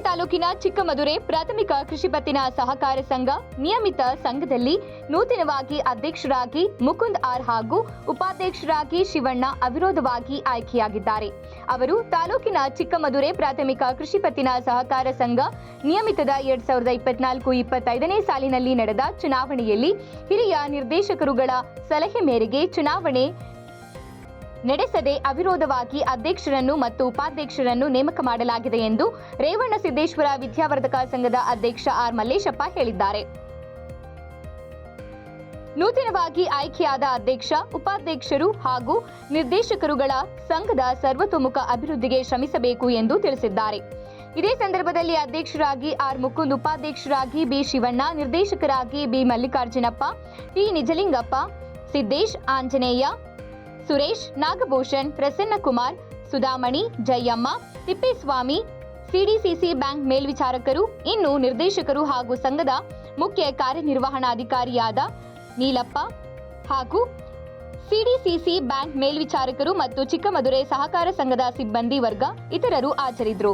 ಚಿಕ್ಕಮದುರೆ ಪ್ರಾಥಮಿಕ ಕೃಷಿ ಪತ್ತಿನ ಸಹಕಾರ ಸಂಘ ನಿಯಮಿತ ಸಂಘದಲ್ಲಿ ನೂತನವಾಗಿ ಅಧ್ಯಕ್ಷರಾಗಿ ಮುಕುಂದ್ ಆರ್ ಹಾಗೂ ಉಪಾಧ್ಯಕ್ಷರಾಗಿ ಶಿವಣ್ಣ ಅವಿರೋಧವಾಗಿ ಆಯ್ಕೆಯಾಗಿದ್ದಾರೆ. ಅವರು ತಾಲೂಕಿನ ಚಿಕ್ಕಮದುರೆ ಪ್ರಾಥಮಿಕ ಕೃಷಿ ಪತ್ತಿನ ಸಹಕಾರ ಸಂಘ ನಿಯಮಿತದ ಎರಡ್ ಸಾವಿರದ ಇಪ್ಪತ್ನಾಲ್ಕು ಇಪ್ಪತ್ತೈದನೇ ಸಾಲಿನಲ್ಲಿ ನಡೆದ ಚುನಾವಣೆಯಲ್ಲಿ ಹಿರಿಯ ನಿರ್ದೇಶಕರುಗಳ ಸಲಹೆ ಮೇರೆಗೆ ಚುನಾವಣೆ ನಡೆಸದೆ ಅವಿರೋಧವಾಗಿ ಅಧ್ಯಕ್ಷರನ್ನು ಮತ್ತು ಉಪಾಧ್ಯಕ್ಷರನ್ನು ನೇಮಕ ಮಾಡಲಾಗಿದೆ ಎಂದು ರೇವಣ್ಣ ಸಿದ್ದೇಶ್ವರ ವಿದ್ಯಾವರ್ಧಕ ಸಂಘದ ಅಧ್ಯಕ್ಷ ಆರ್ ಮಲ್ಲೇಶಪ್ಪ ಹೇಳಿದ್ದಾರೆ. ನೂತನವಾಗಿ ಆಯ್ಕೆಯಾದ ಅಧ್ಯಕ್ಷ, ಉಪಾಧ್ಯಕ್ಷರು ಹಾಗೂ ನಿರ್ದೇಶಕರುಗಳ ಸಂಘದ ಸರ್ವತೋಮುಖ ಅಭಿವೃದ್ಧಿಗೆ ಶ್ರಮಿಸಬೇಕು ಎಂದು ತಿಳಿಸಿದ್ದಾರೆ. ಇದೇ ಸಂದರ್ಭದಲ್ಲಿ ಅಧ್ಯಕ್ಷರಾಗಿ ಆರ್ ಮುಕುಂದ್, ಉಪಾಧ್ಯಕ್ಷರಾಗಿ ಬಿ ಶಿವಣ್ಣ, ನಿರ್ದೇಶಕರಾಗಿ B Mallikarjunappa, T Nijalingappa, Siddesh, Anjaneya Suresh, Nagabhushan Prasannakumar Sudhamani, Jayamma, Tippeswamy CDCC bank ಮೇಲ್ವಿಚಾರಕರು, ಇನ್ನು ನಿರ್ದೇಶಕರು ಹಾಗೂ ಸಂಘದ ಮುಖ್ಯ ಕಾರ್ಯನಿರ್ವಹಣಾಧಿಕಾರಿಯಾದ ನೀಲಪ್ಪ ಹಾಗೂ ಸಿಡಿಸಿಸಿ ಬ್ಯಾಂಕ್ ಮೇಲ್ವಿಚಾರಕರು ಮತ್ತು ಚಿಕ್ಕಮದುರೆ ಸಹಕಾರ ಸಂಘದ ಸಿಬ್ಬಂದಿ ವರ್ಗ ಇತರರು ಹಾಜರಿದ್ದರು.